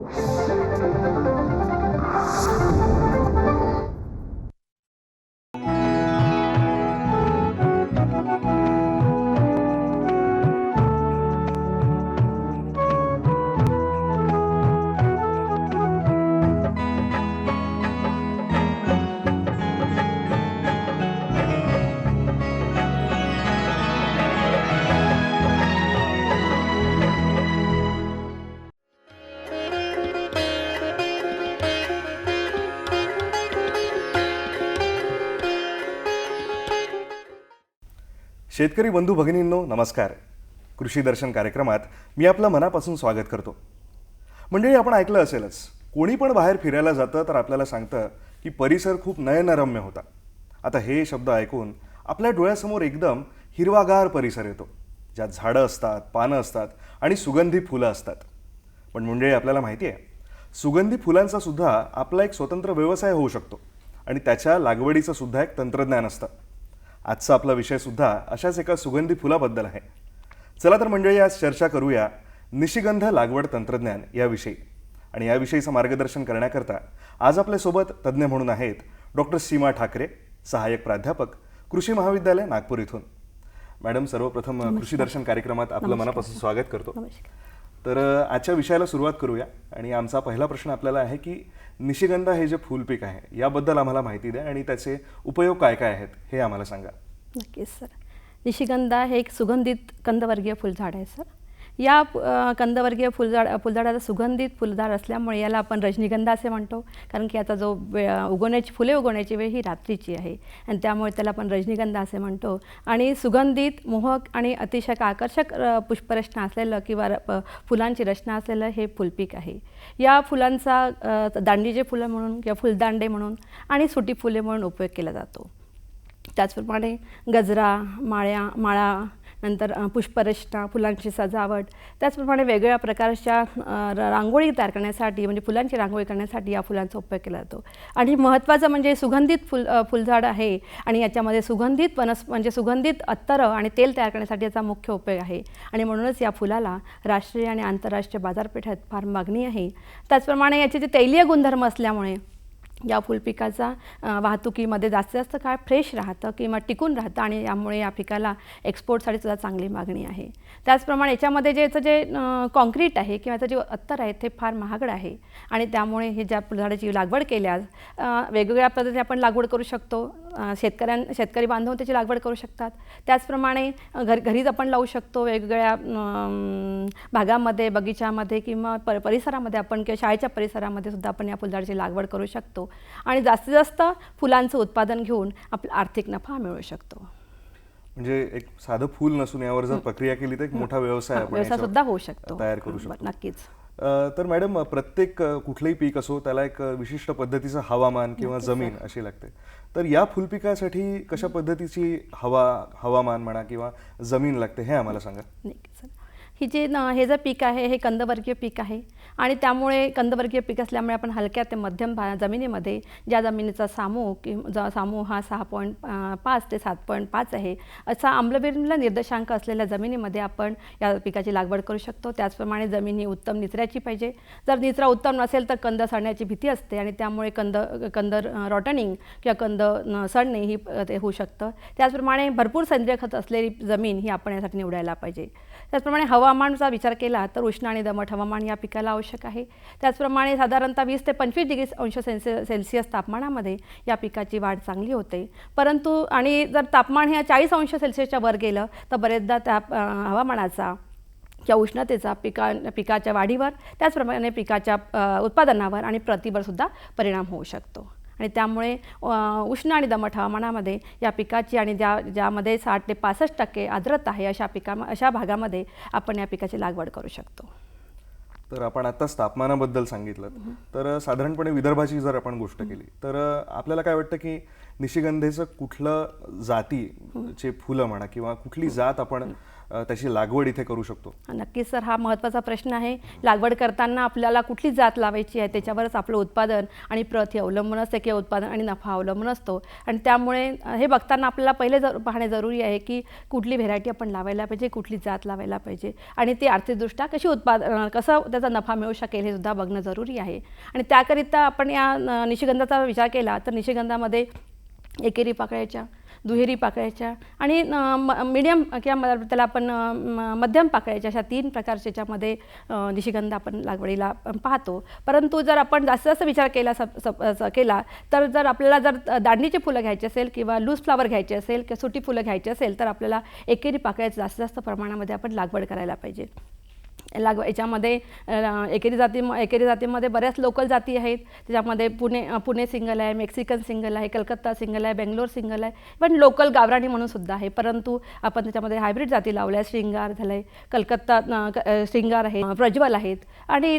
Thank you. शेतकरी बंधू भगिनींनो नमस्कार. कृषी दर्शन कार्यक्रमात मी आपलं मनापासून स्वागत करतो. मंडळी आपण ऐकलं असेलच कोणी पण बाहेर फिरायला जातं तर आपल्याला सांगतं की परिसर खूप नयनरम्य होता. आता हे शब्द ऐकून आपल्या डोळ्यासमोर एकदम हिरवागार परिसर येतो ज्यात झाडं असतात पानं असतात आणि सुगंधी फुलं असतात. पण मंडळी आपल्याला माहिती आहे सुगंधी फुलांचा सुद्धा आपला एक स्वतंत्र व्यवसाय होऊ शकतो आणि त्याच्या लागवडीचं सुद्धा एक तंत्रज्ञान असतं. आजचा आपला विषय सुद्धा अशाच एका सुगंधी फुलाबद्दल आहे. चला तर मंडळी आज चर्चा करूया निशिगंध लागवड तंत्रज्ञान याविषयी. आणि याविषयीचं मार्गदर्शन करण्याकरता आज आपल्यासोबत तज्ज्ञ म्हणून आहेत डॉक्टर सीमा ठाकरे सहाय्यक प्राध्यापक कृषी महाविद्यालय नागपूर इथून. मॅडम सर्वप्रथम कृषी दर्शन कार्यक्रमात आपलं मनापासून स्वागत करतो. तर आजच्या विषयाला सुरुवात करूया. आणि आमचा पहिला प्रश्न आपल्याला आहे की निशिगंधा हे जे फुलपीक आहे याबद्दल आम्हाला माहिती द्या आणि त्याचे उपयोग काय काय आहेत हे आम्हाला सांगा. नक्कीच सर. निशिगंधा हे एक सुगंधित कंदवर्गीय फुलझाड आहे सर. या कंदवर्गीय फुलझाड फुलझाडाचा सुगंधित फुलझाड असल्यामुळे याला आपण रजनीगंधा असे म्हणतो. कारण की आता जो वे उगवण्याची फुले उगवण्याची वेळ ही रात्रीची आहे. आणि त्यामुळे त्याला आपण रजनीगंधा असे म्हणतो. आणि सुगंधित मोहक आणि अतिशय आकर्षक पुष्परचना असलेलं किंवा र- फुलांची रचना असलेलं हे फुलपीक आहे. या फुलांचा दांडीचे फुलं म्हणून किंवा फुलदांडे म्हणून आणि सुटी फुले म्हणून उपयोग केला जातो. त्याचप्रमाणे गजरा माळ्या माळा नंतर पुष्परचना फुलांची सजावट त्याचप्रमाणे वेगवेगळ्या प्रकारच्या र- रांगोळी तयार करण्यासाठी म्हणजे फुलांची रांगोळी करण्यासाठी या फुलांचा उपयोग केला जातो. आणि महत्त्वाचं म्हणजे सुगंधित फुल फुलझाड आहे आणि याच्यामध्ये सुगंधित वनस म्हणजे सुगंधित अत्तरं आणि तेल तयार करण्यासाठी याचा मुख्य उपयोग आहे. आणि म्हणूनच या फुलाला राष्ट्रीय आणि आंतरराष्ट्रीय बाजारपेठात फार मागणी आहे. त्याचप्रमाणे याचे जे तैलीय गुणधर्म असल्यामुळे या फुलपिकाचा वाहतुकीमध्ये जास्तीत जास्त काळ फ्रेश राहतं किंवा टिकून राहतं आणि यामुळे या पिकाला एक्सपोर्टसाठी सुद्धा चांगली मागणी आहे. त्याचप्रमाणे याच्यामध्ये जे याचं जे कॉन्क्रीट आहे किंवा याचं जे अत्तर आहे ते फार महागड आहे आणि त्यामुळे हे ज्या फुलझाडाची लागवड केल्यास वेगवेगळ्या पद्धतीने आपण लागवड करू शकतो. शेतकऱ्यां शेतकरी बांधव त्याची लागवड करू शकतात. त्याचप्रमाणे घर घरीच आपण लावू शकतो. वेगवेगळ्या भागामध्ये बगीच्यामध्ये किंवा पर परिसरामध्ये आपण किंवा शाळेच्या परिसरामध्ये सुद्धा आपण या फुलझाडाची लागवड करू शकतो. आणि जास्तीत जास्त फुलांचं उत्पादन घेऊन आपला आर्थिक नफा मिळवू शकतो. म्हणजे एक साधं फूल नसून यावर जर प्रक्रिया केली तर एक मोठा व्यवसाय आपण व्यवसाय सुद्धा होऊ शकतो. तयार करू शकतो. नक्कीच. तर मॅडम प्रत्येक कुठलंही पीक असो त्याला एक विशिष्ट पद्धतीचं हवामान किंवा जमीन अशी लागते. तर या फुलपिकासाठी कशा पद्धतीची हवा हवामान म्हणा किंवा जमीन लागते हे आम्हाला सांगा. ही जे न हे जे पीक आहे हे कंदवर्गीय पीक आहे आणि त्यामुळे कंदवर्गीय पीक असल्यामुळे आपण हलक्या ते मध्यम भा जमिनीमध्ये ज्या जमिनीचा सामू कि ज- सामू हा सहा पॉईंट पाच ते सात पॉईंट पाच आहे असा आम्लविरला निर्देशांक असलेल्या जमिनीमध्ये आपण या पिकाची लागवड करू शकतो. त्याचप्रमाणे जमीन ही उत्तम निचऱ्याची पाहिजे. जर निचरा उत्तम नसेल तर कंद सडण्याची भीती असते आणि त्यामुळे कंद कंद रॉटनिंग किंवा कंद सडणे ही ते होऊ शकतं. त्याचप्रमाणे भरपूर सेंद्रिय खत असलेली जमीन ही आपण यासाठी निवडायला पाहिजे. त्याचप्रमाणे हवा हवामानाचा विचार केला तर उष्ण आणि दमट हवामान या पिकाला आवश्यक आहे. त्याचप्रमाणे साधारणतः वीस ते पंचवीस डिग्री अंश सेल्सि सेल्सिअस तापमानामध्ये या पिकाची वाढ चांगली होते. परंतु आणि जर तापमान हे चाळीस अंश सेल्सिअसच्या वर गेलं तर बरेचदा त्या हवामानाचा किंवा उष्णतेचा पिका पिकाच्या वाढीवर त्याचप्रमाणे पिकाच्या उत्पादनावर आणि प्रतीवर सुद्धा परिणाम होऊ शकतो. आणि त्यामुळे उष्ण आणि दमट हवामानामध्ये या पिकाची आणि ज्या ज्यामध्ये साठ ते पासष्ट टक्के आर्द्रता आहे अशा पिका अशा भागामध्ये आपण या पिकाची लागवड करू शकतो. तर आपण आताच तापमानाबद्दल सांगितलं. तर साधारणपणे विदर्भाची जर आपण गोष्ट केली तर आपल्याला काय वाटतं की निशिगंधेचं कुठलं जाती चे फुलं म्हणा किंवा कुठली जात आपण त्याची लागवड इथे करू शकतो. नक्कीच सर. हा महत्त्वाचा प्रश्न आहे. लागवड करताना आपल्याला कुठली जात लावायची आहे? त्याच्यावरच आपलं उत्पादन आणि प्रत हे अवलंबून असते किंवा उत्पादन आणि नफा अवलंबून असतो. आणि त्यामुळे हे बघताना आपल्याला पहिले जर पाहणे जरुरी आहे की कुठली व्हेरायटी आपण लावायला पाहिजे कुठली जात लावायला पाहिजे आणि ती आर्थिकदृष्ट्या कशी उत्पादन कसं त्याचा नफा मिळू शकेल हे सुद्धा बघणं जरुरी आहे. आणि त्याकरिता आपण या निशिगंधाचा विचार केला तर निशिगंधामध्ये एकेरी पाकळ्याच्या दुहेरी पाकळ्याच्या आणि मीडियम किंवा त्याला आपण म- मध्यम पाकळ्याच्या अशा तीन प्रकारच्या याच्यामध्ये निशिगंध आपण लागवडीला पाहतो. परंतु जर आपण जास्त जास्त विचार केला सप- सप- केला तर जर आपल्याला जर दांडीची फुलं घ्यायची असेल किंवा लूज फ्लावर घ्यायची असेल किंवा सुटी फुलं घ्यायची असेल तर आपल्याला एकेरी पाकळ्याचं जास्त जास्त प्रमाणामध्ये आपण लागवड करायला पाहिजे. लाग याच्यामध्ये एकेरी जाती एकेरी जातीमध्ये बऱ्याच लोकल जाती आहेत. त्याच्यामध्ये पुणे पुणे सिंगल आहे मेक्सिकन सिंगल आहे कलकत्ता सिंगल आहे बेंगलोर सिंगल आहे. पण लोकल गावराणी म्हणून सुद्धा आहे. परंतु आपण त्याच्यामध्ये हायब्रिड जाती लावल्या. श्रृंगार झालं कलकत्ता श्रृंगार आहे प्रज्वल आहेत. आणि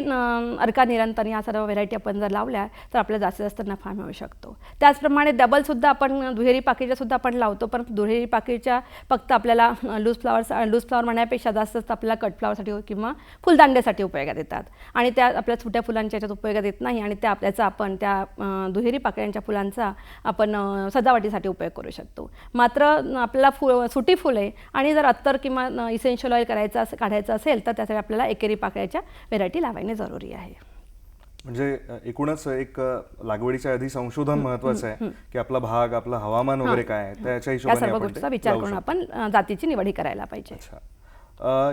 अर्का निरंतर या सर्व व्हेरायटी आपण जर लावल्या तर आपल्याला जास्तीत जास्त नफा मिळू शकतो. त्याचप्रमाणे डबलसुद्धा आपण दुहेरी पाकीच्या सुद्धा आपण लावतो पण दुहेरी पाकिटच्या फक्त आपल्याला लूज फ्लावर्स लूज फ्लावर म्हणण्यापेक्षा जास्त जास्त आपल्याला कट फ्लावरसाठी किंवा फुलदांड्यासाठी उपयोगात येतात. आणि त्या आपल्या छोट्या फुलांच्या याच्यात उपयोगात येत नाही आणि त्या त्याचा आपण त्या दुहेरी पाकळ्यांच्या फुलांचा आपण सजावटीसाठी उपयोग करू शकतो. मात्र आपल्याला फु सुटी फुले आणि जर अत्तर किंवा इसेन्शियल ऑइल करायचं अस- काढायचं असेल तर त्यासाठी आपल्याला एकेरी पाकळ्याच्या व्हेरायटी लावायने जरुरी आहे. म्हणजे एकूणच एक लागवडीच्या आधी संशोधन महत्वाचं आहे की आपला भाग आपलं हवामान वगैरे काय आहे त्याच्या हिशोबाने विचार करून. आपण जातीची निवडी करायला पाहिजे.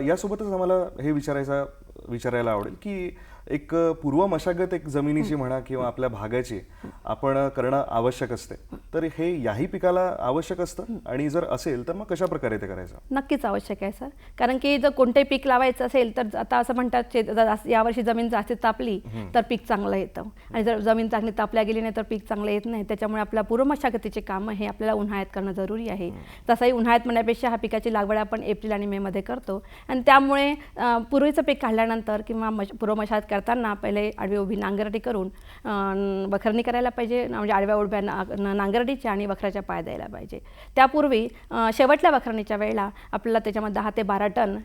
यासोबतच आम्हाला हे विचारायचा विचारायला आवडेल की एक पूर्व मशागत एक जमिनीची म्हणा किंवा आपल्या भागाची आपण करणं आवश्यक असते. तर हे याही पिकाला आवश्यक असतं? आणि जर असेल तर मग कशा प्रकारे ते करायचं? नक्कीच आवश्यक आहे सर. कारण की जर कोणतेही पीक लावायचं असेल तर आता असं म्हणतात जास्त- यावर्षी जमीन जास्त तापली तर पीक चांगलं येतं. आणि जर जमीन चांगली तापल्या गेली नाही तर पीक चांगलं येत नाही. त्याच्यामुळे आपल्या पूर्व मशागतीचे कामं हे आपल्याला उन्हाळ्यात करणं जरुरी आहे. तसंही उन्हाळ्यात म्हणण्यापेक्षा हा पिकाची लागवड आपण एप्रिल आणि मेमध्ये करतो. आणि त्यामुळे अं, पूर्वीचं पीक काढल्यानंतर किंवा मश पूर्व मशागत करताना पहिले आडवी उभी नांगरटी करून अं, वखरणी करायला पाहिजे. म्हणजे आडव्या उभ्या ना- न- नांगरटीच्या आणि वखराच्या पाय द्यायला पाहिजे. त्यापूर्वी शेवटल्या वखरणीच्या वेळेला आपल्याला त्याच्यामध्ये दहा ते बारा टन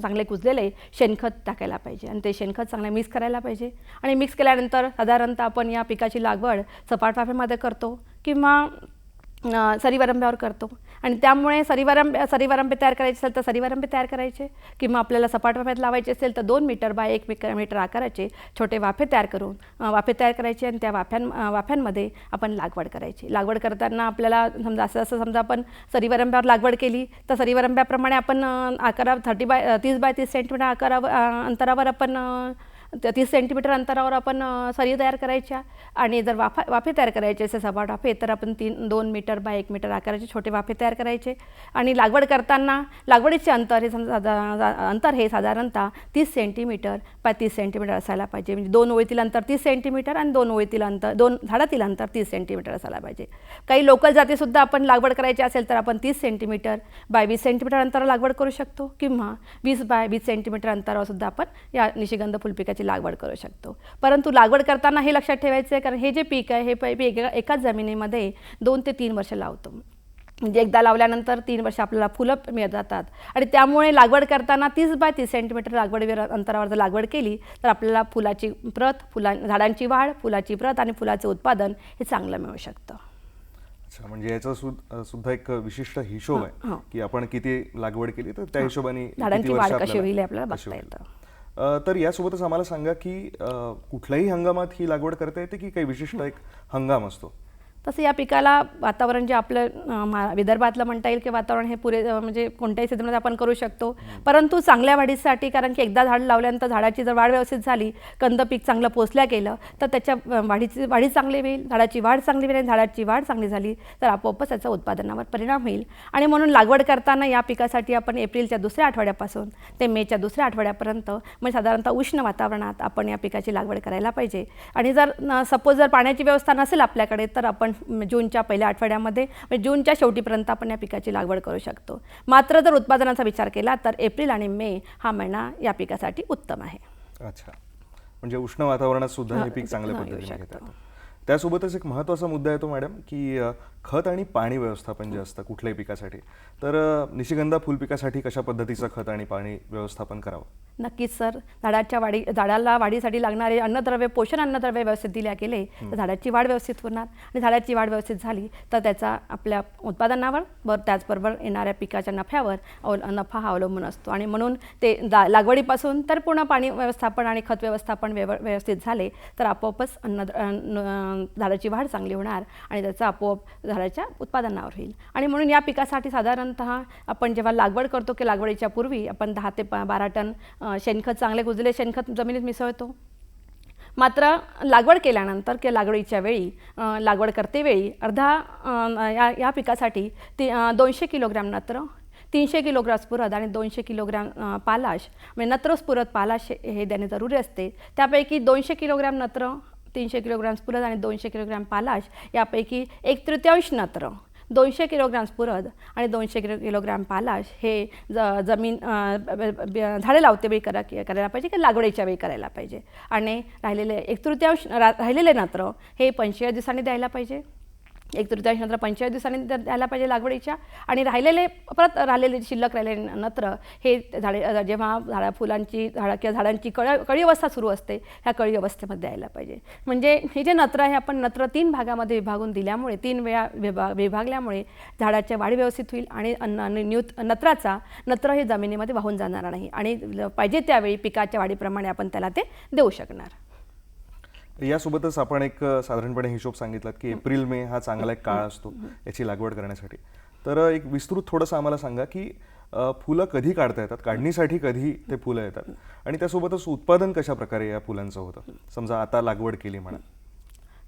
चांगले कुजलेले शेणखत टाकायला पाहिजे. आणि ते शेणखत चांगले मिक्स करायला पाहिजे. आणि मिक्स केल्यानंतर साधारणतः आपण या पिकाची लागवड सपाट वाफेमध्ये करतो किंवा सरीवरंब्यावर करतो. आणि त्यामुळे सरीवरंब सरीवारंबे तयार करायचे असेल तर सरीवारंबे तयार करायचे किंवा आपल्याला सपाट वाफ्यात लावायचे असेल तर दोन मीटर बाय एक मीटर मीटर आकाराचे छोटे वाफे तयार करून वाफे तयार करायचे आणि त्या वाफ्यां वाफ्यांमध्ये आपण लागवड करायची. लागवड करताना आपल्याला समजा असं असं समजा आपण सरीवारंब्यावर लागवड केली तर सरीवारंब्याप्रमाणे आपण अं, आकारा थर्टी बाय तीस बाय तीस सेंटीमीटर आकारावर अंतरावर आपण तीस सेंटीमीटर अंतरावर आपण सरी तयार करायच्या आणि जर वाफा वाफे तयार करायचे असे सपाट वाफे तर आपण तीन दोन मीटर बाय एक मीटर आकाराचे छोटे वाफे तयार करायचे. आणि लागवड करताना लागवडीचे अंतर हे समजा अंतर हे साधारणतः तीस सेंटीमीटर बाय तीस सेंटीमीटर असायला पाहिजे. म्हणजे दोन ओळीतील अंतर तीस सेंटीमीटर आणि दोन ओळीतील अंतर दोन झाडातील अंतर तीस सेंटीमीटर असायला पाहिजे. काही लोकल जातीसुद्धा आपण लागवड करायची असेल तर आपण तीस सेंटीमीटर बाय वीस सेंटीमीटर अंतरावर लागवड करू शकतो. किंवा वीस बाय वीस सेंटीमीटर अंतरावर सुद्धा आपण या निशिगंध फुलपिकाची लागवड करू शकतो. परंतु लागवड करताना हे लक्षात ठेवायचं आहे कारण हे जे पीक आहे हे पीक एका एकाच जमिनीमध्ये दोन ते तीन वर्ष लावतो. म्हणजे एकदा लावल्यानंतर तीन वर्ष आपल्याला फुलं मिळत जातात आणि त्यामुळे लागवड करताना तीस बाय तीस सेंटीमीटर लागवड विर- अंतरावर जर लागवड केली तर आपल्याला फुलाची प्रत फुला झाडांची वाढ फुलाची प्रत आणि फुलाचे उत्पादन हे चांगलं मिळू शकतं. अच्छा म्हणजे याचा सुद्धा एक विशिष्ट हिशोब आहे. की आपण किती लागवड केली तर त्या हिशोबाने झाडांची वाढ कशी होईल आपल्याला बघता. येतं. तर यासोबतच आम्हाला सांगा की कुठल्याही हंगामात ही लागवड करता येते की काही विशिष्ट एक हंगाम असतो? तसं या पिकाला वातावरण जे आपलं मा- विदर्भातलं म्हणता येईल की वातावरण हे पुरे म्हणजे कोणत्याही सीझनमध्ये आपण करू शकतो. परंतु चांगल्या वाढीसाठी कारण की एकदा झाड लावल्यानंतर झाडाची जर वाढ व्यवस्थित झाली कंद पीक चांगलं पोचल्या गेलं तर त्याच्या वाढीची वाढी चांगली होईल झाडाची वाढ चांगली होईल आणि झाडाची वाढ चांगली झाली तर आपोआपच त्याचा उत्पादनावर परिणाम होईल. आणि म्हणून लागवड करताना या पिकासाठी आपण एप्रिलच्या दुसऱ्या आठवड्यापासून ते मेच्या दुसऱ्या आठवड्यापर्यंत म्हणजे साधारणतः उष्ण वातावरणात आपण या पिकाची लागवड करायला पाहिजे. आणि जर सपोज जर पाण्याची व्यवस्था नसेल आपल्याकडे तर आपण म, जूनच्या पहिल्या आठवड्यामध्ये म्हणजे जूनच्या शेवटीपर्यंत आपण या पिकाची लागवड करू शकतो. मात्र जर उत्पादनाचा विचार केला तर एप्रिल आणि मे हा महिना या पिकासाठी उत्तम आहे. अच्छा. म्हणजे उष्ण वातावरणात सुद्धा हे पीक चांगल्या पद्धतीने. घेतात. त्यासोबतच एक महत्त्वाचा मुद्दा येतो मॅडम की खत आणि पाणी व्यवस्थापन जे असतं कुठल्याही पिकासाठी तर निशिगंधा फुल पिकासाठी कशा पद्धतीचं खत आणि पाणी व्यवस्थापन करावं? नक्कीच सर. झाडाच्या वाढी झाडाला वाढीसाठी लागणारे अन्नद्रव्य पोषण अन्नद्रव्य व्यवस्थित दिल्या गेले तर झाडाची वाढ व्यवस्थित होणार. आणि झाडाची वाढ व्यवस्थित झाली तर त्याचा आपल्या उत्पादनावर बर त्याचबरोबर येणाऱ्या पिकाच्या नफ्यावर अवल नफा हा अवलंबून असतो. आणि म्हणून ते दा लागवडीपासून तर पूर्ण पाणी व्यवस्थापन आणि खत व्यवस्थापन व्यव व्यवस्थित झाले तर आपोआपच अन्न अन्न- झाडाची वाढ चांगली होणार. आणि त्याचा आपोआप झाडाच्या उत्पादनावर होईल. आणि म्हणून या पिकासाठी साधारणतः आपण जेव्हा लागवड करतो की लागवडीच्या पूर्वी आपण दहा ते बारा टन शेणखत चांगले कुजले शेणखत जमिनीत मिसळतो. मात्र लागवड केल्यानंतर किंवा लागवडीच्या वेळी लागवड करतेवेळी अर्धा या या पिकासाठी ती दोनशे किलोग्रॅम नत्र तीनशे किलोग्रॅम स्फुरद आणि दोनशे किलोग्रॅम पालाश म्हणजे नत्र स्फुरद पालाश हे हे देणे जरुरी असते. त्यापैकी दोनशे किलोग्रॅम नत्र तीनशे किलोग्रॅम पुरद आणि दोनशे किलोग्रॅम पालाश यापैकी एक तृतीयांश नत्र. दोनशे किलोग्रॅम पुरद आणि दोनशे किलो किलोग्रॅम पालाश हे ज जमीन झाडे लावते वेळी करा करायला पाहिजे की लागवडीच्या वेळी करायला पाहिजे? आणि राहिलेले एक तृतीयांश रा राहिलेले नत्र हे पंचेचाळीस दिवसांनी द्यायला पाहिजे? एक तृतीयांश नंतर पंचेचाळीस दिवसांनी तर द्यायला पाहिजे लागवडीच्या. आणि राहिलेले परत राहिलेले शिल्लक राहिलेले नत्र हे झाडे जेव्हा झाडा फुलांची झाडं किंवा झाडांची कळ कळी अवस्था सुरू असते ह्या कळी अवस्थेमध्ये द्यायला पाहिजे. म्हणजे हे जे नत्र आहे आपण नत्र तीन भागामध्ये विभागून दिल्यामुळे तीन वेळा विभाग विभागल्यामुळे झाडाच्या वाढ व्यवस्थित होईल आणि अन्न आणि न्यूत नत्राचा नत्र हे जमिनीमध्ये वाहून जाणार नाही. आणि ल- पाहिजे त्यावेळी पिकाच्या वाढीप्रमाणे आपण त्याला ते देऊ शकणार. यासोबतच आपण एक साधारणपणे हिशोब सांगितलात की एप्रिल मे हा चांगला एक काळ असतो याची लागवड करण्यासाठी. तर एक विस्तृत थोडंसं आम्हाला सांगा की फुलं कधी काढता येतात? काढणीसाठी कधी ते फुलं येतात? आणि त्यासोबतच उत्पादन कशा प्रकारे या फुलांचं होतं? समजा आता लागवड केली म्हणा.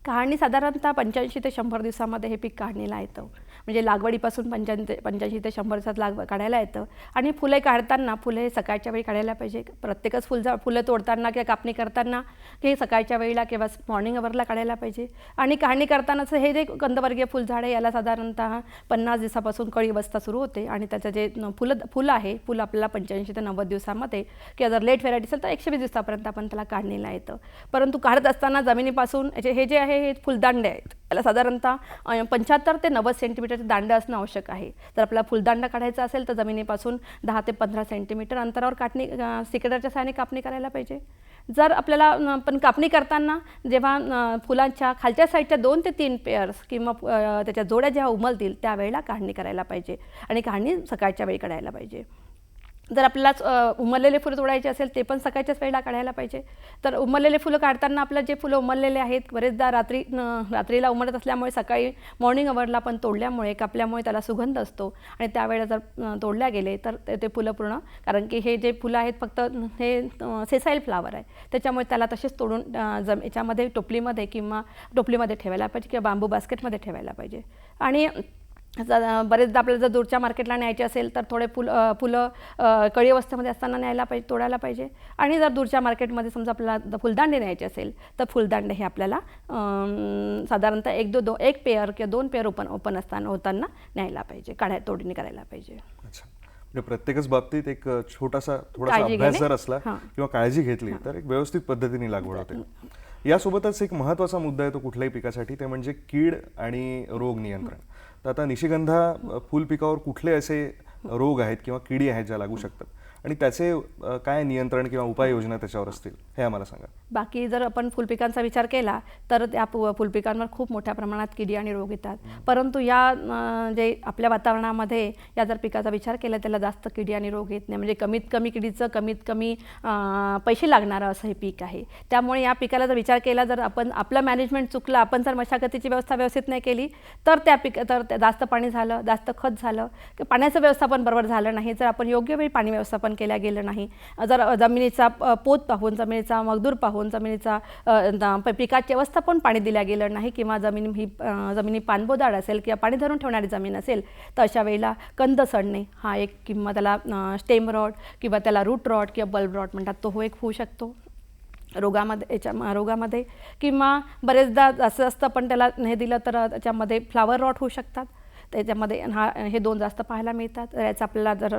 काढणी साधारणतः पंच्याऐंशी ते शंभर दिवसामध्ये हे पीक काढणीला येतं. म्हणजे लागवडीपासून पंच्याऐंशी पंच्याऐंशी ते शंभर दिवसात लागव काढायला येतं. आणि फुले काढताना फुले हे सकाळच्या वेळी काढायला पाहिजे. प्रत्येकच फुलझा फुलं तोडताना किंवा कापणी करताना हे सकाळच्या वेळीला किंवा मॉर्निंग अवरला काढायला पाहिजे. आणि काढणी करतानाच हे जे कंदवर्गीय फुलझाड आहे याला साधारणतः पन्नास दिवसापासून कळी अवस्था सुरू होते. आणि त्याचं जे फुलं फुलं आहे फुलं आपल्याला पंच्याऐंशी ते नव्वद दिवसामध्ये किंवा जर लेट व्हेरायटी असेल तर एकशे वीस दिवसापर्यंत आपण त्याला काढणीला येतं. परंतु काढत असताना जमिनीपासून याचे हे जे आहे हे फुलदांडे आहेत. याला साधारणतः पंच्याहत्तर ते नव्वद सेंटीमीटरचे दांडे असणं आवश्यक आहे. जर आपल्याला फुलदांडा काढायचा असेल तर जमिनीपासून दहा ते पंधरा सेंटीमीटर अंतरावर काटणी सिकेटरच्या सहाय्याने कापणी करायला पाहिजे. जर आपल्याला पण कापणी करताना जेव्हा फुलांच्या खालच्या साईडच्या दोन ते तीन पेअर्स किंवा त्याच्या जोड्या जेव्हा उमलतील त्यावेळेला काढणी करायला पाहिजे. आणि काढणी सकाळच्या वेळी करायला पाहिजे. जर आपल्याला उमरलेले उमललेले फुलं तोडायचे असेल ते पण सकाळच्याच वेळेला काढायला पाहिजे. तर उमललेले फुलं काढताना आपलं जे फुलं उमललेले आहेत बरेचदा रात्री न- रात्रीला उमरत असल्यामुळे सकाळी मॉर्निंग अवरला पण तोडल्यामुळे कापल्यामुळे त्याला सुगंध असतो. आणि त्यावेळेला जर तोडल्या गेले तर ते ते फुलं पूर्ण कारण की हे जे फुलं आहेत फक्त हे सेसाईल फ्लावर आहे. त्याच्यामुळे त्याला तसेच तोडून जम याच्यामध्ये टोपलीमध्ये किंवा टोपलीमध्ये ठेवायला पाहिजे किंवा बांबू बास्केटमध्ये ठेवायला पाहिजे. आणि बरेचदा आपल्याला जर दूरच्या मार्केटला न्यायचे असेल तर थोडे फुल फुलं कळी अवस्थेमध्ये असताना न्यायला पाहिजे तोडायला पाहिजे. आणि जर दूरच्या मार्केटमध्ये समजा आपल्याला फुलदांडे न्यायचे असेल तर फुलदांडे हे आपल्याला साधारणतः एक दो दो एक पेअर किंवा दोन पेअर ओपन ओपन असताना होताना न्यायला पाहिजे काढाय तोडणी करायला पाहिजे. अच्छा. म्हणजे प्रत्येकच बाबतीत एक छोटासा थोडासा अभ्यास. जर असला. किंवा काळजी घेतली तर एक व्यवस्थित पद्धतीने लागवड होते. यासोबतच एक महत्त्वाचा मुद्दा आहे तो कुठल्याही पिकासाठी ते म्हणजे कीड आणि रोग नियंत्रण. तर आता निशिगंधा फुल पिकावर कुठले असे रोग आहेत किंवा किडी आहेत ज्या लागू शकतात? आणि त्याचे काय नियंत्रण किंवा उपाययोजना त्याच्यावर असतील हे आम्हाला सांगा. बाकी जर आपण फुलपिकांचा विचार केला तर त्या फु- फुलपिकांवर खूप मोठ्या प्रमाणात किडी आणि रोग येतात. परंतु या जे आपल्या वातावरणामध्ये या जर पिकाचा विचार केला त्याला जास्त किडी आणि रोग येत नाही. म्हणजे कमीत कमी किडीचं कमीत कमी पैसे लागणारं असं हे पीक आहे. त्यामुळे या पिकाला जर विचार केला जर आपण आपलं मॅनेजमेंट चुकलं आपण जर मशागतीची व्यवस्था व्यवस्थित नाही केली तर त्या पिक तर त्या- जास्त पाणी झालं जास्त खत झालं की पाण्याचं व्यवस्थापन बरोबर झालं नाही जर आपण योग्य वेळी पाणी व्यवस्थापन केल्या गेलं नाही. जर जमिनीचा पोत पाहून जमिनीचा मगदूर पाहून जमिनीचा पिकाचे व्यवस्थापन प- पिकाची पण पाणी दिल्या गेलं नाही किंवा जमीन ही जमिनी पाणबोदाड असेल किंवा पाणी धरून ठेवणारी जमीन असेल तर अशा वेळेला कंद सडणे हा एक किंवा त्याला स्टेम रॉड किंवा त्याला रूट रॉड किंवा बल्ब रॉड म्हणतात तो हो एक होऊ शकतो. रोगामध्ये याच्या रोगामध्ये किंवा बरेचदा असं असतं पण त्याला हे दिलं तर त्याच्यामध्ये फ्लावर रॉट होऊ शकतात. त्याच्यामध्ये हा हे दोन जास्त पाहायला मिळतात. याचा आपल्याला जर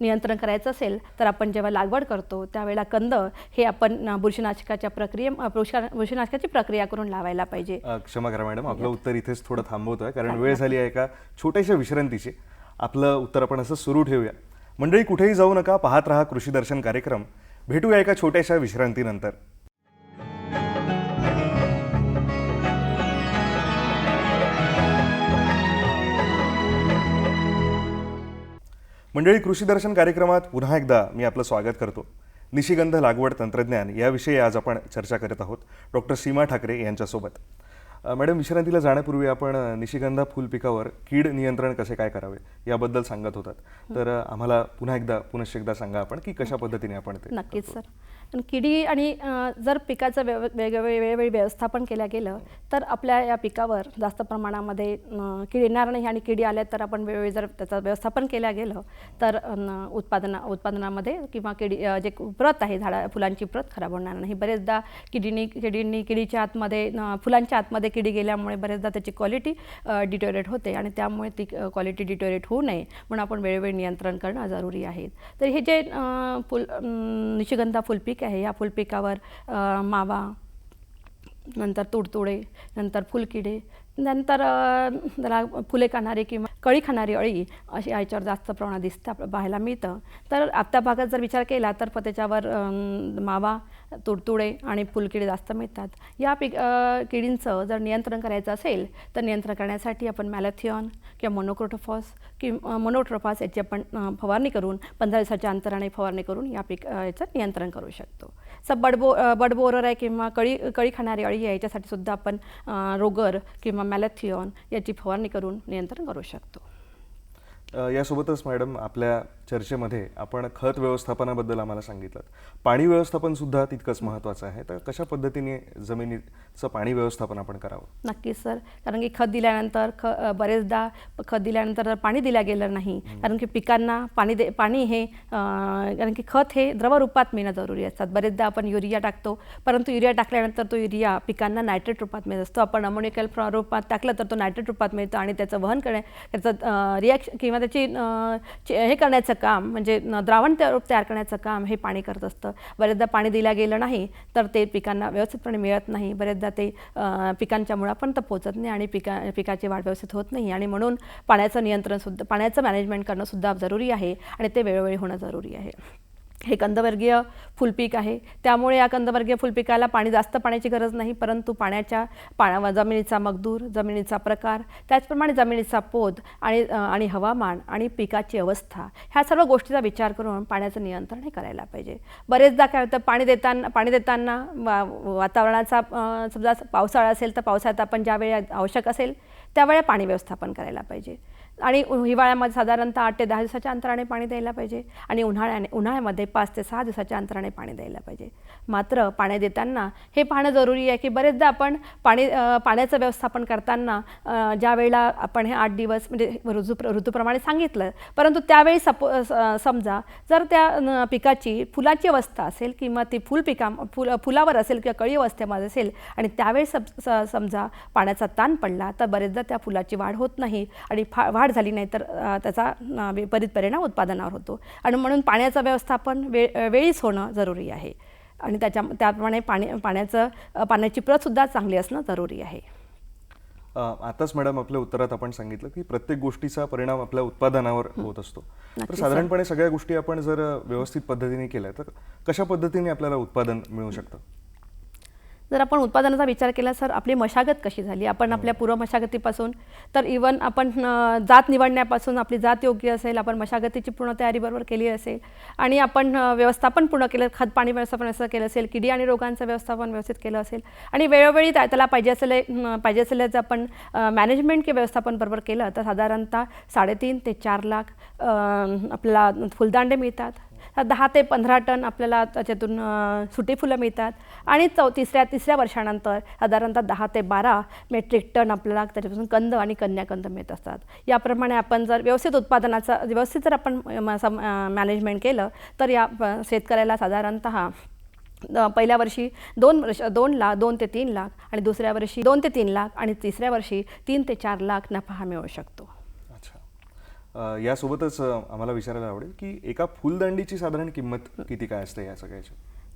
नियंत्रण करायचं असेल तर आपण जेव्हा लागवड करतो त्यावेळेला कंद हे आपण बुरशीनाशकाच्या प्रक्रिये बुरशीनाशकाची प्रक्रिया करून लावायला पाहिजे. क्षमा करा मॅडम आपलं उत्तर इथेच थोडं थांबवतोय कारण वेळ झाली आहे एका छोट्याशा विश्रांतीची. आपलं उत्तर आपण असं सुरू ठेवूया. मंडळी कुठेही जाऊ नका पाहत राहा कृषी दर्शन कार्यक्रम. भेटूया एका छोट्याशा विश्रांतीनंतर. मंडळी कृषी दर्शन कार्यक्रमात पुन्हा एकदा मी आपलं स्वागत करतो. निशिगंध लागवड तंत्रज्ञान याविषयी आज आपण चर्चा करत आहोत. डॉक्टर सीमा ठाकरे यांच्यासोबत. मॅडम विश्रांतीला जाण्यापूर्वी आपण निशिगंधा फुल पिकावर कीड नियंत्रण कसे काय करावे याबद्दल सांगत होतात. तर आम्हाला पुन्हा एकदा पुनश्च एकदा सांगा आपण की कशा पद्धतीने आपण ते नक्कीच सर. पण किडी आणि जर पिकाचं व्यव वेगवेगळे वेळोवेळी व्यवस्थापन केलं गेलं तर आपल्या या पिकावर जास्त प्रमाणामध्ये अ, कीड येणार नाही आणि किडी आल्या तर आपण वेळोवेळी जर त्याचं व्यवस्थापन केलं गेलं तर उत्पादना उत्पादनामध्ये किंवा किडी जे प्रत आहे झाडा फुलांची प्रत खराब होणार नाही. बरेचदा किडीनी किडींनी किडीच्या आतमध्ये फुलांच्या आतमध्ये किडी गेल्यामुळे बरेचदा त्याची क्वालिटी डिटोरेट होते आणि त्यामुळे ती क्वालिटी डिटोरेट होऊ नये म्हणून आपण वेळोवेळी नियंत्रण करणं जरुरी आहे. तर हे जे फुल निशिगंधा फुलपीक आहे. या फुलपिकावर मावा नंतर तुडतुडे नंतर फुलकिडे नंतर त्याला फुले खाणारी किंवा कळी खाणारी अळी अशी याच्यावर जास्त प्रमाणात दिसतं पाहायला मिळतं. तर आत्ता भागात जर विचार केला तर प- त्याच्यावर मावा तुडतुडे आणि फुलकिडे जास्त मिळतात. या पिक किडींचं जर नियंत्रण करायचं असेल तर नियंत्रण करण्यासाठी आपण मॅलॅथियॉन किंवा मोनोक्रोटोफॉस किंवा मोनोट्रोफॉस याची आपण फवारणी करून पंधरा दिवसाच्या अंतराने फवारणी करून या पीक याचं नियंत्रण करू शकतो. सब बडबो बडबोरर आहे किंवा कळी कळी खाणारी अळी आहे याच्यासाठी सुद्धा आपण रोगर किंवा मॅलॅथियॉन याची फवारणी करून नियंत्रण करू शकतो. यासोबतच मॅडम आपल्या चर्चेमध्ये आपण खत व्यवस्थापनाबद्दल आम्हाला सांगितलं. पाणी व्यवस्थापन सुद्धा तितकंच महत्त्वाचं आहे. तर कशा पद्धतीने जमिनीचं पाणी व्यवस्थापन आपण करावं? नक्कीच सर. कारण की खत दिल्यानंतर ख बरेचदा खत दिल्यानंतर जर पाणी दिलं गेलं नाही कारण की पिकांना पाणी दे पाणी हे कारण की खत हे द्रवरूपात मिळणं जरुरी असतात. बरेचदा आपण युरिया टाकतो परंतु युरिया टाकल्यानंतर तो युरिया पिकांना नायट्रेट रूपात मिळत असतो. आपण अमोनिकल रूपात टाकलं तर तो नायट्रेट रूपात मिळतो आणि त्याचं वहन करण्या त्याचं रिॲक्शन किंवा त्याची हे करण्याचं काम म्हणजे द्रावण तयार तयार करण्याचं काम हे पाणी करत असतं. बरेचदा पाणी दिलं गेलं नाही तर ते पिकांना व्यवस्थितपणे मिळत नाही. बरेचदा ते पिकांच्या मुळापर्यंत पोहोचत नाही आणि पिका पिकाची वाढ व्यवस्थित होत नाही. आणि म्हणून पाण्याचं नियंत्रणसुद्धा पाण्याचं मॅनेजमेंट करणंसुद्धा जरुरी आहे आणि ते वेळोवेळी होणं जरुरी आहे. हे कंदवर्गीय फुलपीक आहे. त्यामुळे या कंदवर्गीय फुलपिकाला पाणी जास्त पाण्याची गरज नाही परंतु पाण्याच्या पाण्या जमिनीचा मगदूर जमिनीचा प्रकार त्याचप्रमाणे जमिनीचा पोत आणि आणि हवामान आणि पिकाची अवस्था ह्या सर्व गोष्टीचा विचार करून पाण्याचं नियंत्रण हे करायला पाहिजे. बरेचदा काय होतं पाणी देताना पाणी देताना वा- वातावरणाचा समजा पावसाळा असेल तर पावसाळ्यात आपण ज्यावेळी आवश्यक असेल त्यावेळी पाणी व्यवस्थापन करायला पाहिजे. आणि हिवाळ्यामध्ये साधारणतः आठ ते दहा दिवसाच्या अंतराने पाणी द्यायला पाहिजे आणि उन्हाळ्याने उन्हाळ्यामध्ये पाच ते सहा दिवसाच्या अंतराने पाणी द्यायला पाहिजे. मात्र पाणी देताना हे पाहणं जरुरी आहे की बरेचदा आपण पाणी पाण्याचं व्यवस्थापन करताना ज्या वेळेला आपण हे आठ दिवस म्हणजे ऋतू ऋतूप्रमाणे सांगितलं परंतु त्यावेळी सपो स- समजा जर त्या न, पिकाची फुलाची अवस्था असेल किंवा ती फुल पिका फुल फुलावर असेल किंवा कळी अवस्थेमध्ये असेल आणि त्यावेळी सब स- समजा पाण्याचा ताण पडला तर बरेचदा त्या फुलाची वाढ होत नाही आणि फा वाढ झाली नाही तर त्याचा विपरीत परिणाम उत्पादनावर होतो. आणि म्हणून पाण्याचं व्यवस्थापन वे वेळीच होणं जरुरी आहे. आणि त्याच्या त्याप्रमाणे पाणी पाण्याचं पाण्याची प्रतसुद्धा चांगली असणं जरुरी आहे. आताच मॅडम आपल्या उत्तरात आपण सांगितलं की प्रत्येक गोष्टीचा परिणाम आपल्या उत्पादनावर होत असतो. तर साधारणपणे सगळ्या गोष्टी आपण जर व्यवस्थित पद्धतीने केल्या तर कशा पद्धतीने आपल्याला उत्पादन मिळू शकतं? जर आपण उत्पादनाचा विचार केला सर आपली मशागत कशी झाली? आपण आपल्या पूर्व मशागतीपासून तर इवन आपण जात निवडण्यापासून आपली जात योग्य असेल आपण मशागतीची पूर्ण तयारी बरोबर केली असेल आणि आपण व्यवस्थापन पूर्ण केलं खत पाणी व्यवस्थापन असं केलं असेल किडी आणि रोगांचं व्यवस्थापन व्यवस्थित केलं असेल आणि वेळोवेळी त्या- त्याला पाहिजे असले पाहिजे असलेलं आपण मॅनेजमेंट किंवा व्यवस्थापन बरोबर केलं तर साधारणतः साडेतीन ते चार लाख आपल्याला फुलदांडे मिळतात. दहा ते पंधरा टन आपल्याला त्याच्यातून सुटी फुलं मिळतात. आणि चौ तिसऱ्या तिसऱ्या वर्षानंतर साधारणतः दहा ते बारा मेट्रिक टन आपल्याला त्याच्यापासून कंद आणि कन्याकंद मिळत असतात. याप्रमाणे आपण जर व्यवस्थित उत्पादनाचा व्यवस्थित जर आपण मॅनेजमेंट केलं तर या प- शेतकऱ्याला साधारणतः पहिल्या वर्षी दोन वर्ष दोन लाख दोन ते तीन लाख आणि दुसऱ्या वर्षी दोन ते तीन लाख आणि तिसऱ्या वर्षी तीन ते चार लाख नफा हा मिळू शकतो. यासोबतच आम्हाला विचारायला आवडेल की एका फुलदांडीची साधारण किंमत किती काय असते या सगळ्याची?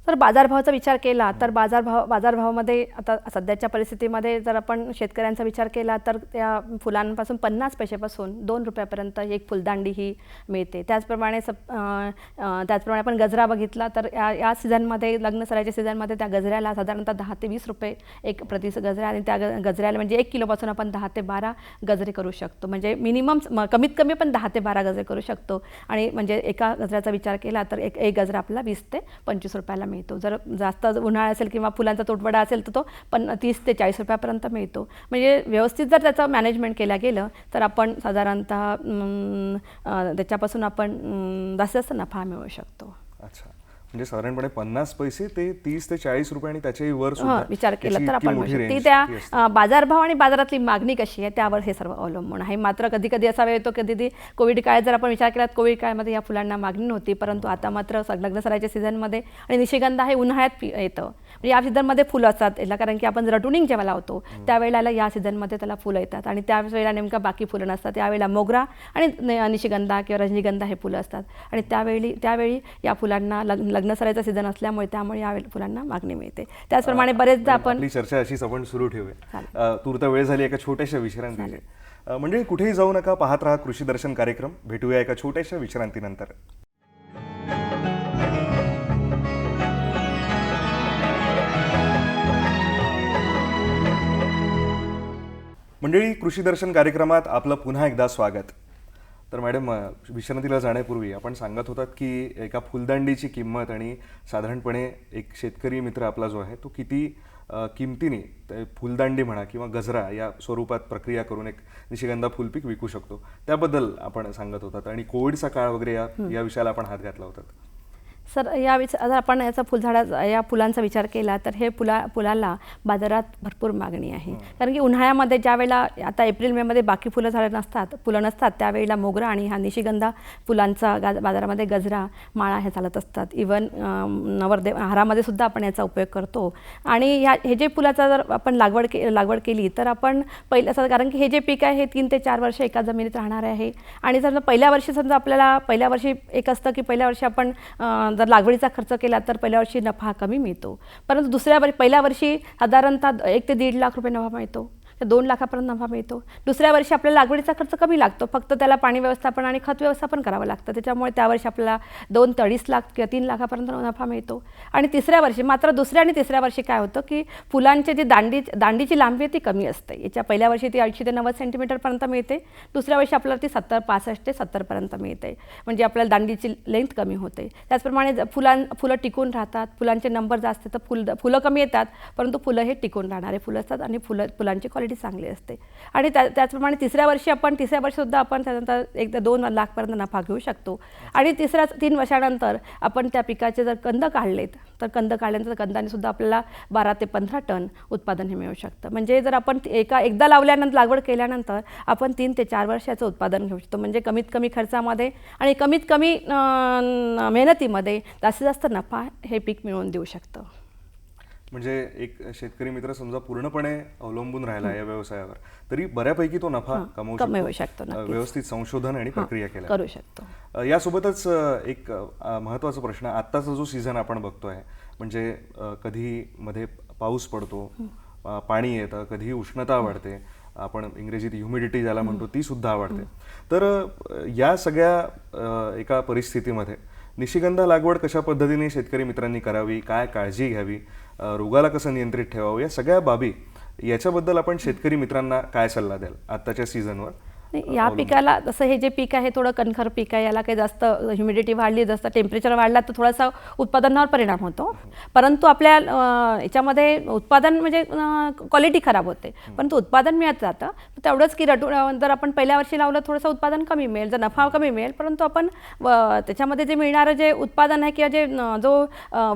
तर बाजारभावाचा विचार केला तर बाजारभाव बाजारभावामध्ये आता सध्याच्या परिस्थितीमध्ये जर आपण शेतकऱ्यांचा विचार केला तर त्या फुलांपासून पन्नास पैशापासून दोन रुपयापर्यंत एक फुलदांडी ही मिळते. त्याचप्रमाणे सप त्याचप्रमाणे आपण गजरा बघितला तर या या सीझनमध्ये लग्न सरायच्या सीझनमध्ये त्या गजऱ्याला साधारणतः दहा ते वीस रुपये एक प्रति गजरा आणि त्या ग- गजऱ्याला म्हणजे एक किलोपासून आपण दहा ते बारा गजरे करू शकतो. म्हणजे मिनिमम कमीत कमी पण दहा ते बारा गजरे करू शकतो. आणि म्हणजे एका गजऱ्याचा विचार केला तर एक एक गजरा आपला वीस ते पंचवीस रुपयाला मिळतो. जर जास्त उन्हाळा असेल किंवा फुलांचा तोटवडा असेल तर तो पण तीस ते चाळीस रुपयापर्यंत मिळतो. म्हणजे व्यवस्थित जर त्याचं मॅनेजमेंट केलं गेलं तर आपण साधारणतः त्याच्यापासून आपण जास्त जास्तीत जास्त नफा मिळवू शकतो. अच्छा. म्हणजे साधारणपणे पन्नास पैसे ते तीस ते चाळीस रुपये आणि त्याच्याही वर सुद्धा हं, विचार केला तर आपण. ती त्या बाजारभाव आणि बाजारातली मागणी कशी आहे त्यावर हे सर्व अवलंबून आहे. मात्र कधी कधी असा वेळ येतो कधी कधी कोविड काळात जर आपण विचार केला कोविड काळामध्ये या फुलांना मागणी नव्हती परंतु आता मात्र स- लग्न सरायच्या सीझनमध्ये आणि निशिगंध हे उन्हाळ्यात येतं. म्हणजे या सीझनमध्ये फुलं असतात. याला कारण की आपण रटुनिंग जेव्हा लावतो त्यावेळेला या सीझनमध्ये त्याला फुलं येतात. आणि त्यावेळेला नेमका बाकी फुलं नसतात. त्यावेळेला मोगरा आणि निशिगंधा किंवा रजनीगंधा हे फुलं असतात. आणि त्यावेळी त्यावेळी या फुलांना लग्न लग्न सरायचं सीझन असल्यामुळे त्यामुळे या फुलांना मागणी मिळते. त्याचप्रमाणे बरेचदा आपण चर्चा अशीच आपण सुरू ठेवूया. तूर्त वेळ झाली एका छोट्याशा विश्रांतीची. अ, म्हणजे कुठेही जाऊ नका. पाहत राहा कृषी दर्शन कार्यक्रम. भेटूया एका छोट्याशा विश्रांतीनंतर. मंडळी कृषी दर्शन कार्यक्रमात आपलं पुन्हा एकदा स्वागत. तर मॅडम विश्रांतीला जाण्यापूर्वी आपण सांगत होतात की एका फुलदांडीची किंमत आणि साधारणपणे एक शेतकरी मित्र आपला जो आहे तो किती किमतीने फुलदांडी म्हणा किंवा गजरा या स्वरूपात प्रक्रिया करून एक निशिगंधा फुलपीक विकू शकतो. त्याबद्दल आपण सांगत होतात आणि कोविडचा काळ वगैरे या या विषयाला आपण हात घातला होता. सर या विचार जर आपण याचा फुलझाडा या फुलांचा विचार केला तर हे फुला फुलाला बाजारात भरपूर मागणी आहे. कारण की उन्हाळ्यामध्ये ज्या वेळेला आता एप्रिल मेमध्ये बाकी फुलं झाडं नसतात फुलं नसतात त्यावेळेला मोगरा आणि हा निशिगंधा फुलांचा गा बाजारामध्ये गजरा माळा हे चालत असतात. इवन नवरदेव हारामध्ये सुद्धा आपण याचा उपयोग करतो. आणि ह्या हे जे फुलाचा जर आपण लागवड के लागवड केली तर आपण पहिलं असं कारण की हे जे पीक आहे हे तीन ते चार वर्ष एका जमिनीत राहणार आहे. आणि समजा पहिल्या वर्षी समजा आपल्याला पहिल्या वर्षी एक असतं की पहिल्या वर्षी आपण जर लागवडीचा खर्च केला तर पहिल्या वर्षी नफा कमी मिळतो. परंतु दुसऱ्या वर्षी पहिल्या वर्षी साधारणतः एक ते दीड लाख रुपये नफा मिळतो. तर दोन लाखापर्यंत नफा मिळतो. दुसऱ्या वर्षी आपल्याला लागवडीचा खर्च कमी लागतो. फक्त त्याला पाणी व्यवस्थापन आणि खत व्यवस्थापन करावं लागतं. त्याच्यामुळे त्या वर्षी आपल्याला दोन ते अडीच लाख किंवा तीन लाखापर्यंत नफा मिळतो. आणि तिसऱ्या वर्षी मात्र दुसऱ्या आणि तिसऱ्या वर्षी काय होतं की फुलांची जी दांडी दांडीची लांबी आहे ती कमी असते. याच्या पहिल्या वर्षी ती ऐंशी ते नव्वद सेंटीमीटरपर्यंत मिळते. दुसऱ्या वर्षी आपल्याला ती सत्तर पासष्ट ते सत्तरपर्यंत मिळते. म्हणजे आपल्याला दांडीची लेंथ कमी होते. त्याचप्रमाणे ज- फुलां फुलं टिकून राहतात फुलांचे नंबर जास्त तर फुल फुलं कमी येतात परंतु फुलं हे टिकून राहणारे फुलं असतात आणि फुलं फुलांची क्वालिटी चांगली असते. आणि त्या त्याचप्रमाणे तिसऱ्या वर्षी आपण तिसऱ्या वर्षीसुद्धा आपण त्यानंतर एकदा दोन लाखपर्यंत नफा घेऊ शकतो. आणि तिसऱ्या तीन वर्षानंतर आपण त्या पिकाचे जर कंद काढलेत तर कंद काढल्यानंतर कंदाने सुद्धा आपल्याला बारा ते पंधरा टन उत्पादन हे मिळू शकतं. म्हणजे जर आपण एका एकदा लावल्यानंतर लागवड केल्यानंतर आपण तीन ते चार वर्षाचं उत्पादन घेऊ शकतो. म्हणजे कमीत कमी खर्चामध्ये आणि कमीत कमी मेहनतीमध्ये जास्तीत जास्त नफा हे पीक मिळवून देऊ शकतं. म्हणजे एक शेतकरी मित्र समजा पूर्णपणे अवलंबून राहिला या व्यवसायावर तरी बऱ्यापैकी तो नफा कमवू शकतो. व्यवस्थित संशोधन आणि प्रक्रिया केल्या. करू शकतो. यासोबतच एक अ, महत्त्वाचा प्रश्न आत्ताचा जो सीझन आपण बघतोय म्हणजे कधी मध्ये पाऊस पडतो पाणी येतं कधी उष्णता वाढते आपण इंग्रजीत ह्युमिडिटी ज्याला म्हणतो ती सुद्धा वाढते. तर या सगळ्या एका परिस्थितीमध्ये निशिगंधा लागवड कशा पद्धतीने शेतकरी मित्रांनी करावी काय काळजी घ्यावी रोगाला कसं नियंत्रित ठेवावं या सगळ्या बाबी याच्याबद्दल आपण शेतकरी मित्रांना काय सल्ला द्याल आत्ताच्या सीझनवर या पिकाला जसं हे जे पीक आहे थोडं कणखर पीक आहे याला काही जास्त ह्युमिडिटी वाढली जास्त टेम्परेचर वाढला तर थोडासा उत्पादनावर परिणाम होतो. परंतु आपल्या याच्यामध्ये उत्पादन म्हणजे क्वालिटी खराब होते. परंतु उत्पादन मिळत जातं. तेवढंच की रटू जर आपण पहिल्या वर्षी लावलं थोडंसं उत्पादन कमी मिळेल जर नफा कमी मिळेल परंतु आपण त्याच्यामध्ये जे मिळणारं जे उत्पादन आहे किंवा जे जो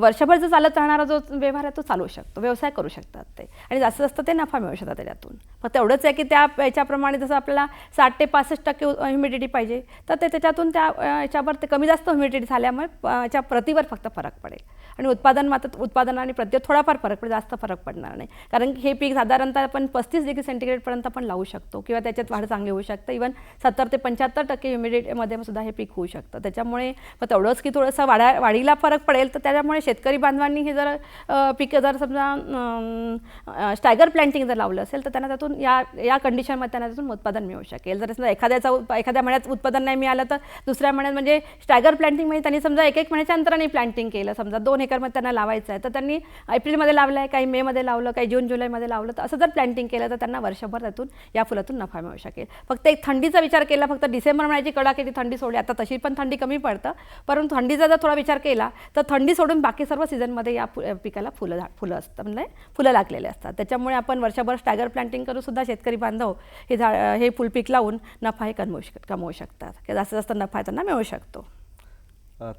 वर्षभर जो चालत राहणारा जो व्यवहार आहे तो चालू शकतो. व्यवसाय करू शकतात ते. आणि जास्तीत जास्त ते नफा मिळू शकतात त्याच्यातून. फक्त एवढंच आहे की त्या याच्याप्रमाणे जसं आपल्याला साठ ते पासष्ट टक्के ह्युमिडिटी पाहिजे. तर ते त्याच्यातून त्या याच्यावर ते कमी जास्त ह्युमिडिटी झाल्यामुळे याच्या प्रतीवर फक्त फरक पडेल. आणि उत्पादन मात्र उत्पादन आणि प्रती थोडाफार फरक पडेल जास्त फरक पडणार नाही. कारण की हे पीक साधारणतः आपण पस्तीस डिग्री सेंटीग्रेडपर्यंत पण लावू शकतो किंवा त्याच्यात वाढ चांगली होऊ शकतं. इवन सत्तर ते पंच्याहत्तर टक्के ह्युमिडिटीमध्ये सुद्धा हे पीक होऊ शकतं. त्याच्यामुळे मग तेवढंच की थोडंसं वाढा वाढीला फरक पडेल तर त्याच्यामुळे शेतकरी बांधवांनी हे जर पिकं पीक जर समजा स्टायगर प्लॅन्टिंग जर लावलं असेल तर त्यांना त्यातून या या कंडिशनमध्ये त्यांना त्यातून उत्पादन मिळू शकेल. जर समजा एखाद्याचा एखाद्या महिन्यात उत्पादन नाही मिळालं तर दुसऱ्या महिन्यात म्हणजे स्टॅगर प्लांटिंग म्हणजे त्यांनी समजा एक एक महिन्याच्या अंतराने प्लॅन्टिंग केलं. समजा दोन एकरमध्ये त्यांना लावायचं आहे. तर त्यांनी एप्रिलमध्ये लावलं आहे काही मेमध्ये लावलं काही जून जुलैमध्ये लावलं. तर असं जर प्लांटिंग केलं तर त्यांना वर्षभर त्यातून या फुलातून नफा मिळू शकेल. फक्त एक थंडीचा विचार केला फक्त डिसेंबर महिन्याची कडा कडाक्याची थंडी सोडली. आता तशी पण थंडी कमी पडतं. परंतु थंडीचा जर थोडा विचार केला तर थंडी सोडून बाकी सर्व सीझनमध्ये या फु- पिकाला फुलं झा- फुलं असतात म्हणजे फुलं लागलेले असतात. त्याच्यामुळे आपण वर्षभर स्टॅगर प्लॅन्टिंग करून सुद्धा शेतकरी बांधव हे झाड हे फुलपीक लावून नफा हे कमवू शक कमवू शकतात. किंवा जास्तीत जास्त नफा त्यांना मिळू शकतो.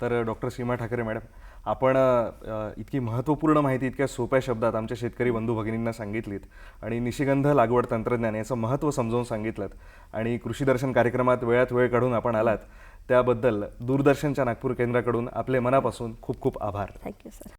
तर डॉक्टर सीमा ठाकरे मॅडम आपण इतकी महत्त्वपूर्ण माहिती इतक्या सोप्या शब्दात आमच्या शेतकरी बंधू भगिनींना सांगितलीत आणि निशिगंध लागवड तंत्रज्ञान याचं महत्त्व समजावून सांगितलं आणि कृषी दर्शन कार्यक्रमात वेळात वेळ काढून आपण आलात त्याबद्दल दूरदर्शनच्या नागपूर केंद्राकडून आपले मनापासून खूप खूप आभार. Thank you sir